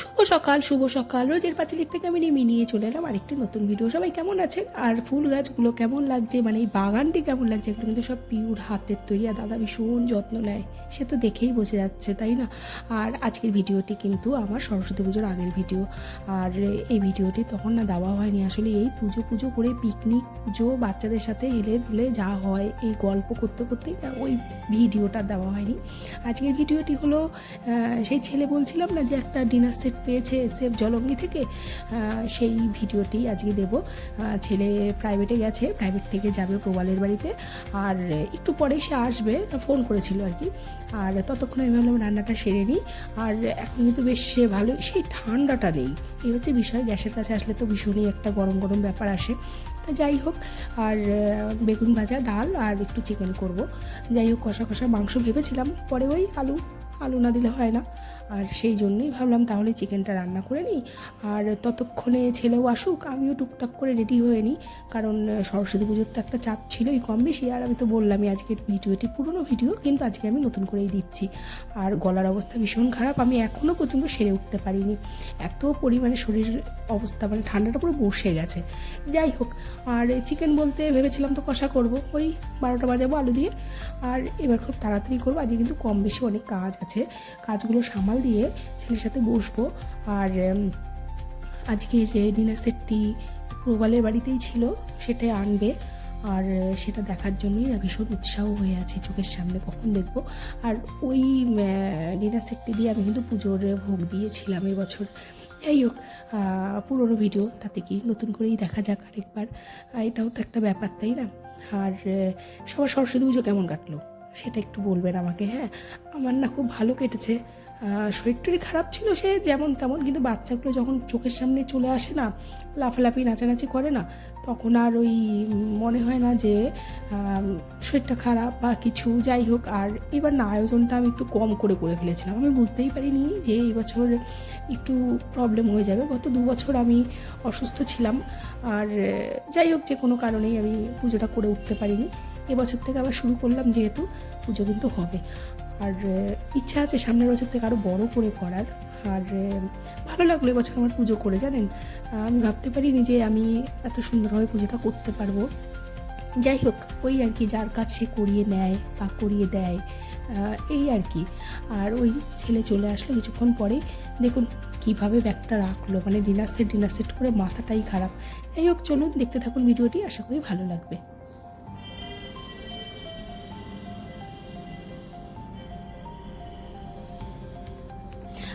শুভ সকাল শুভ সকাল। রোজের পাঁচালির থেকে আমি নেমে নিয়ে চলে এলাম আরেকটি নতুন ভিডিও সবাই কেমন আছেন? আর ফুল গাছগুলো কেমন লাগছে? মানে এই বাগানটি কেমন লাগছে? এগুলো কিন্তু সব পিওর হাতের তৈরি। আর দাদা ভীষণ যত্ন নেয়। সে তো দেখেই বোঝা যাচ্ছে, তাই না? আর আজকের ভিডিওটি কিন্তু আমার সরস্বতী পুজোর আগের ভিডিও। আর এই ভিডিওটি তখন না দেওয়া হয়নি। আসলে এই পুজো পুজো করে পিকনিক পুজো বাচ্চাদের সাথে হেলে ধুলে যা হয়, এই গল্প করতে করতেই ওই ভিডিওটা দেওয়া হয়নি। আজকের ভিডিওটি হলো সেই ছেলে বলছিলাম না যে একটা ডিনার সেট পেয়েছে সেফ জলঙ্গি থেকে সেই ভিডিওটি আজকে দেব। ছেলে প্রাইভেটে গেছে প্রাইভেট থেকে যাবে প্রবালের বাড়িতে। আর একটু পরে সে আসবে ফোন করেছিল আর কি। আর ততক্ষণ আমি ভাবলাম রান্নাটা সেরে নিই। আর এখন কিন্তু বেশ ভালো সেই ঠান্ডাটা নেই এই হচ্ছে বিষয়, গ্যাসের কাছে আসলে তো ভীষণই একটা গরম গরম ব্যাপার আসে। তা যাই হোক, আর বেগুন ভাজা, ডাল আর একটু চিকেন করব। যাই হোক, কষা কষা মাংস ভেবেছিলাম, পরে ওই আলু। আলু না দিলে হয় না। আর সেই জন্যই ভাবলাম তাহলে চিকেনটা রান্না করে নিই। আর ততক্ষণে ছেলেও আসুক, আমিও টুকটাক করে রেডি হয়ে নিই। কারণ সরস্বতী পুজোর তো একটা চাপ ছিলই কম বেশি। আর আমি তো বললামই আজকের ভিডিওটি পুরনো ভিডিও, কিন্তু আজকে আমি নতুন করেই দিচ্ছি। আর গলার অবস্থা ভীষণ খারাপ, আমি এখনও পর্যন্ত সেরে উঠতে পারিনি। এত পরিমাণে শরীরের অবস্থা মানে ঠান্ডাটা পুরো বসে গেছে। যাই হোক, আর চিকেন বলতে ভেবেছিলাম তো কষা করব। ওই বারোটা বাজাবো আলু দিয়ে। আর এবার খুব তাড়াতাড়ি করব, আজকে কিন্তু কম বেশি অনেক কাজ আছে। কাজগুলো সামাল দিয়ে ছেলের সাথে বসবো। আর আজকের ডিনার সেটটি প্রবালের বাড়িতেই ছিল, সেটাই আনবে। আর, সেটা দেখার জন্যই ভীষণ উৎসাহ হয়ে আছি চোখের সামনে, কখন দেখব? আর ওই ডিনার সেটটি দিয়ে আমি কিন্তু পুজোর ভোগ দিয়েছিলাম এবছর। যাই হোক পুরোনো ভিডিও, তাতে কি নতুন করেই দেখা যাক আরেকবার। এটাও তো একটা ব্যাপার, তাই না? আর, সবার সরস্বতী পুজো কেমন কাটলো? সেটা একটু বলবেন আমাকে হ্যাঁ? আমার না খুব ভালো কেটেছে। শরীর খারাপ ছিল সে যেমন তেমন, কিন্তু বাচ্চাগুলো যখন চোখের সামনে চলে আসে না, লাফালাফি, নাচানাচি করে না, তখন আর ওই মনে হয় না যে শরীরটা খারাপ বা কিছু, যাই হোক। আর এবার না, আয়োজনটা আমি একটু কম করে করে ফেলেছিলাম। আমি বুঝতেই পারিনি যে এই বছর একটু প্রবলেম হয়ে যাবে। গত দু বছর আমি অসুস্থ ছিলাম। আর, যাই হোক, যে কোনো কারণেই আমি পুজোটা করে উঠতে পারিনি। এবছর থেকে আবার শুরু করলাম যেহেতু পুজো কিন্তু হবে। আর ইচ্ছা আছে সামনের বছর থেকে আরও বড় করে করার। আর ভালো লাগল এবছর আমার পুজো করে, জানেন? আমি ভাবতে পারিনি যে আমি এত সুন্দরভাবে পুজোটা করতে পারব। যাই হোক, ওই আর কি যার কাজ সে করিয়ে নেয় বা করিয়ে দেয় এই আর কি। আর ওই ছেলে চলে আসলো কিছুক্ষণ পরে। দেখুন কীভাবে ব্যাগটা রাখল মানে ডিনার সেট ডিনার সেট করে মাথাটাই খারাপ। যাই হোক, চলুন দেখতে থাকুন ভিডিওটি, আশা করি ভালো লাগবে।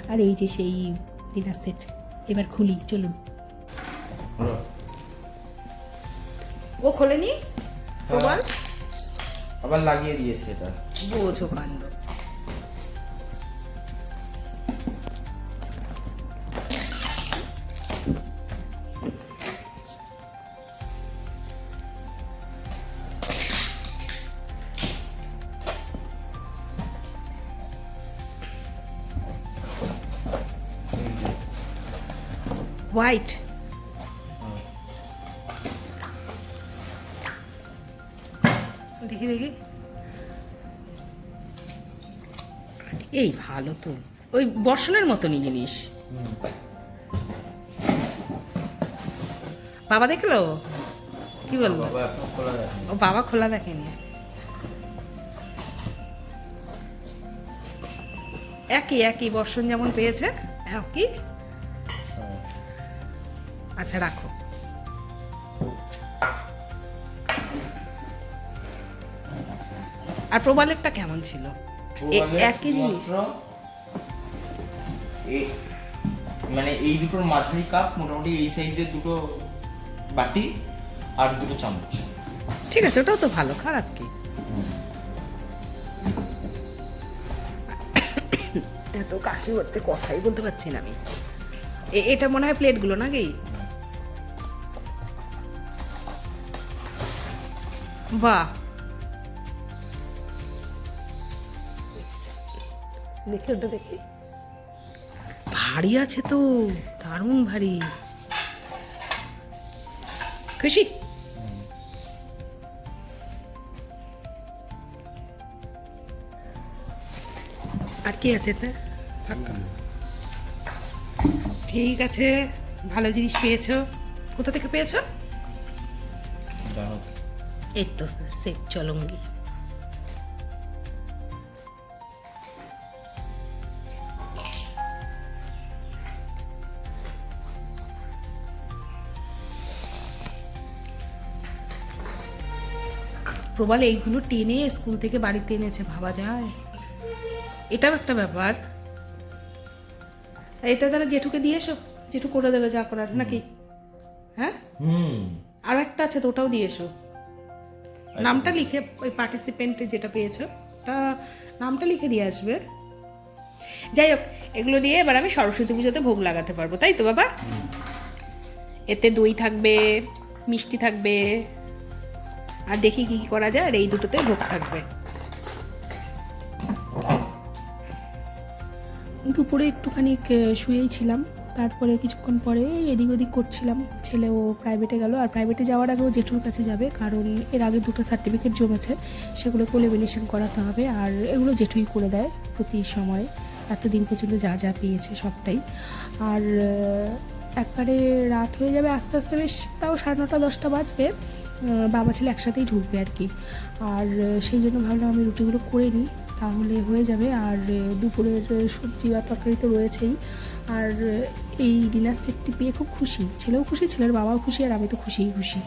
আর এই যে সেই ডিনার সেট এবার খুলি চলুন। ও খোলেনি? প্রবাল? আবার লাগিয়ে দিয়েছে এটা। বোঝো কাণ্ড। হোয়াইট দেখি দেখি। এই ভালো তো। ওই বর্ষণের মতনই জিনিস। বাবা দেখল? কি বলল? রাখেনি। ও বাবা খোলা দেখেনি। একই একই বর্ষণ যেমন পেয়েছে একই। আচ্ছা রাখো। আর প্রবালেরটা কেমন ছিল? একই জিনিস। মানে এই দুটোর মাঝারি কাপ মোটামুটি এই সাইজের দুটো বাটি আর দুটো চামচ। ঠিক আছে ওটাও তো ভালো খারাপ কি? এত কাশি হচ্ছে কথাই বলতে পারছি না আমি। এ- এটা মনে হয় প্লেটগুলো নাকি? বাহ। দেখি ওটা দেখি। ভারী আছে তো দারুণ ভারী। খুশি? আর কি আছে ফাঁকা। ঠিক আছে ভালো জিনিস পেয়েছ। কোথা থেকে পেয়েছ? এই তো সে চলঙ্গি প্রবাল এইগুলো টেনে স্কুল থেকে বাড়িতে এনেছে ভাবা যায়। এটাও একটা ব্যাপার। এটা তাহলে জেঠুকে দিয়ে এসো। জেঠু করে দেবে যা করার নাকি? হ্যাঁ? হুম। আর একটা আছে তো ওটাও দিয়ে এসো। নামটা লিখে ওই পার্টিসিপেন্টে যেটা পেয়েছ ওটা নামটা লিখে দিয়ে আসবে। যাই হোক এগুলো দিয়ে এবার আমি সরস্বতী পুজোতে ভোগ লাগাতে পারব তাই তো বাবা? এতে দই থাকবে মিষ্টি থাকবে আর দেখি কি কি করা যায় আর এই দুটোতে ভোগ থাকবে। দুপুরে একটুখানি শুয়েই ছিলাম। তারপরে কিছুক্ষণ পরে এদিক ওদিক করছিলাম। ছেলে ও প্রাইভেটে গেল। আর প্রাইভেটে যাওয়ার আগে ও জেঠুর কাছে যাবে, কারণ এর আগে দুটো সার্টিফিকেট জমেছে। সেগুলোকে লেমিনেশন করাতে হবে, আর এগুলো জেঠুই করে দেয় প্রতি সময়। এতদিন পর্যন্ত যা যা পেয়েছে সবটাই। আর একবারে রাত হয়ে যাবে আস্তে আস্তে বেশ, তাও সাড়ে নটা, দশটা বাজবে। বাবা ছেলে একসাথেই ঢুকবে আর কি। আর, সেই জন্য ভাবলাম আমি রুটিগুলো করে নিই। তাহলে হয়ে যাবে। আর দুপুরের সবজি বা তরকারি তো রয়েছেই। আর এই ডিনার সেটটি পেয়ে খুব খুশি। ছেলেও খুশি, ছেলের বাবাও খুশি, আর আমি তো খুশিই খুশি।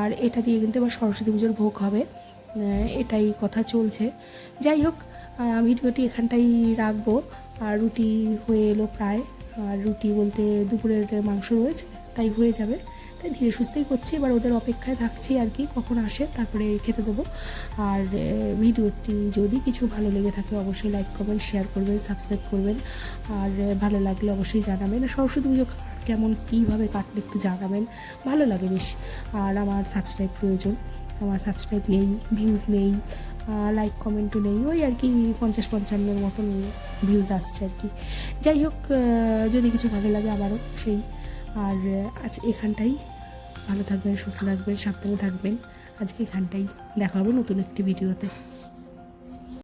আর এটা দিয়ে কিন্তু এবার সরস্বতী পুজোর ভোগ হবে। এটাই কথা চলছে। যাই হোক ভিডিওটি এখানটাই রাখব। আর রুটি হয়ে এলো প্রায়। আর রুটি বলতে দুপুরের মাংস রয়েছে, তাই হয়ে যাবে। তাই ধীরে সুস্থেই করছি, এবার ওদের অপেক্ষায় থাকছি আর কি, কখন আসে তারপরে খেতে দেবো। আর ভিডিওটি যদি কিছু ভালো লেগে থাকে, অবশ্যই লাইক কমেন্ট শেয়ার করবেন সাবস্ক্রাইব করবেন। আর ভালো লাগলে অবশ্যই জানাবেন। সরস্বতী পুজো কেমন, কীভাবে কাটলে একটু জানাবেন, ভালো লাগে বেশ। আর আমার সাবস্ক্রাইব প্রয়োজন, আমার সাবস্ক্রাইব নেই ভিউজ নেই লাইক কমেন্টও নেই, ওই আর কি পঞ্চাশ পঞ্চান্নর মতন ভিউজ আসছে আর কি। যাই হোক যদি কিছু ভালো লাগে আবারও সেই। আর আজ এখানটাই। ভালো থাকবেন সুস্থ থাকবেন সাবধানে থাকবেন। আজকে এখানটাই দেখা হবে নতুন একটি ভিডিওতে।